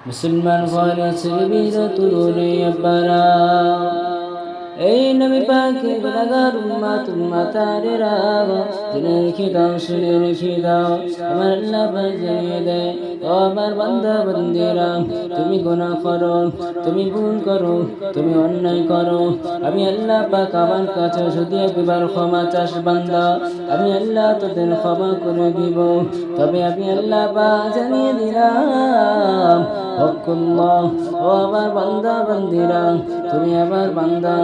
মুসলমান ঘরে ছেলেমেয়েরা তরুণে আব্বারা। এই নবী পাকে গুনাগার উম্মাত উম্মাতারেরা জেনে রেখে দাও শুনে রেখে দাও আমার আল্লাহ পাক জানিয়ে দেয়, ও আমার বান্দা বান্দিরা তুমি গুনাহ করো, তুমি ভুল করো, তুমি অন্যায় করো। আমি আল্লাহ পাক আমার কাছে যদি একবার ক্ষমা চাস বান্দা, আমি আল্লাহ তোদের ক্ষমা করে দিব। তবে আমি আল্লাহ পাক জানিয়ে দিলাম হকুল্লাহ ও আমার বান্দা বান্দিরা তুমি আমার বান্দা।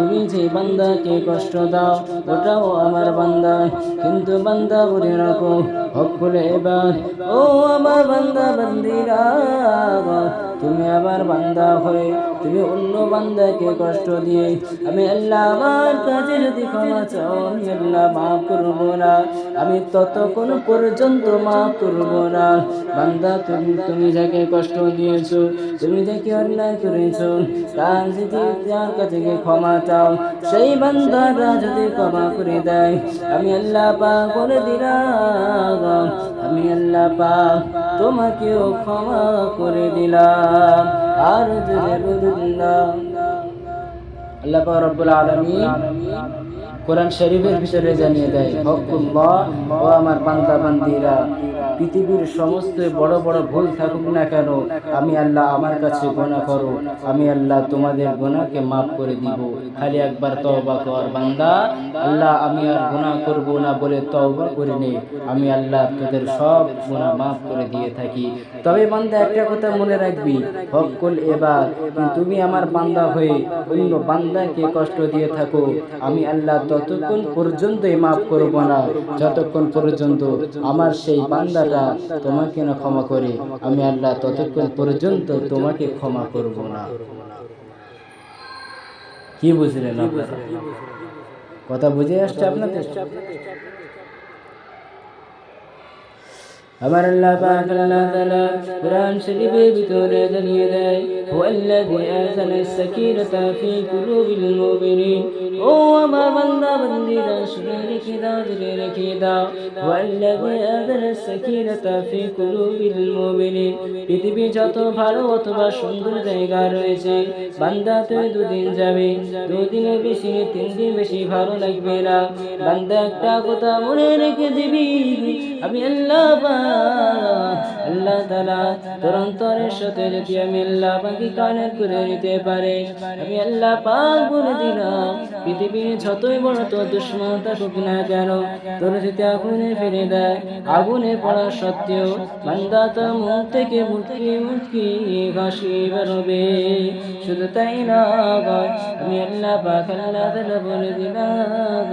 তুমি যে বান্দাকে কষ্ট দাও, ওটাও আমার বান্দা। কিন্তু বান্দা বলে রাখো হকুল এবার, ও আমার বান্দা, বান্দিরা, তুমি আবার বান্দা হয়ে তুমি অন্য বান্দাকে কষ্ট দিয়ে আমি আল্লাহ আমার কাছে যদি ক্ষমা চাও, আমি আল্লাহ মাফ না। আমি ততক্ষণ পর্যন্ত মাফ করব না। বান্দা, তুমি তুমি যাকে কষ্ট দিয়েছ, তুমি যাকে অন্যায় করেছ, তার যদি তার কাছে ক্ষমা চাও, সেই বান্দারা যদি ক্ষমা করে দেয়, আমি আল্লাহ পা করে দিলাম। আমি আল্লাহ পা তোমাকেও ক্ষমা করে দিলাম। আর আল্লাহ রব্বুল আলামিন কোরআন শরীফের ভিতরে জানিয়ে দেয়, হকুল্লাহ ও আমার বান্দা বান্দিরা, পৃথিবীর সমস্ত বড় বড় ভুল থাকুক না কেন, আমি আল্লাহ আমার কাছে গোনা করো, আমি আল্লাহ তোমাদের গোনাকে মাফ করে দিব। খালি একবার তওবা কর, বান্দা। আল্লাহ, আমি আর গোনা করব না বলে তওবা করে নে। আমি আল্লাহ তোদের সব গোনা মাফ করে দিয়ে থাকি। তবে বান্দা, একটা কথা মনে রাখবি, হকুল এবার তুমি আমার বান্দা হয়ে অন্য বান্দাকে কষ্ট দিয়ে থাকো। আমি আল্লাহ ততক্ষণ পর্যন্তই মাফ করব না। যতক্ষণ পর্যন্ত আমার সেই বান্দাটা তোমাকে না ক্ষমা করে, আমি আল্লাহ ততক্ষণ পর্যন্ত তোমাকে ক্ষমা করব না। কি বুঝলেন কথা বুঝে আসছে আপনাদের? আমার আল্লাহ পাক আল্লাহ তাআলা কোরআন শরীফের ভিতরে জানিয়ে দেয় হুয়াল্লাযী আনজালা সাকিনাতা ফি কুলুবিল মুমিনিন ও আমার বান্দা বান্দিরা শুনে রেখে দাও জেনে রেখে দাও হুয়াল্লাযী আনজালা সাকিনাতা ফি কুলুবিল মুমিনিন পৃথিবী যত ভালো অথবা সুন্দর জায়গা রয়েছে। বান্দা তুই দুদিন যাবে। দুদিনের বেশি, তিন দিন বেশি ভালো লাগবে না। বান্দা একটা কথা মনে রেখে দিবি। আমি আল্লাহ পাক আল্লাহ তালা তোর অন্তরের সাথে যদি আমি আল্লাহ পাকি কানের করে নিতে পারে, আমি আল্লাহ পাক বলে দিলাম, পৃথিবীর যতই বড় তোর দুশ্মন থাকুক না কেন, তোর যদি আগুনে ফিরে দেয়, আগুনে পড়া সত্ত্বেও বান্দা তোর মুখ থেকে মুটকি মুটকি ঘাসি বেরোবে। শুধু তাই না আমি আল্লাহ পাক আল্লাহ তালা বলে দিলাম।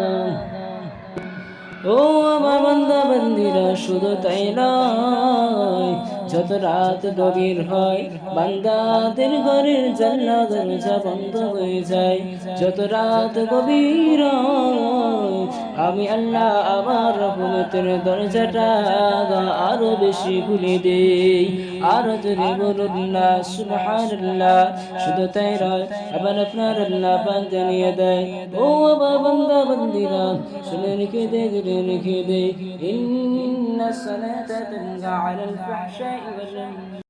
ও আমার বান্দা বান্দিরা শুধু তাই নয়। যত রাত গভীর হয়, বান্দাদের ঘরের জানলা দরজা বন্ধ হয়ে যায়। যত রাত গভীর আমি আল্লাহ আমার রহমতের দরজাটা আরও বেশি খুলে দেই। আরও জোরে বলুন না, সুবহানাল্লাহ, শুধু তাই নয়, আবার আপনার আল্লাহ পাক জানিয়ে দেয়, ও আমার বান্দা, বান্দিরা শুনে রেখে দে জুড়ে রেখে দে ইন্না সালাতা তানহা আলাল 与个人。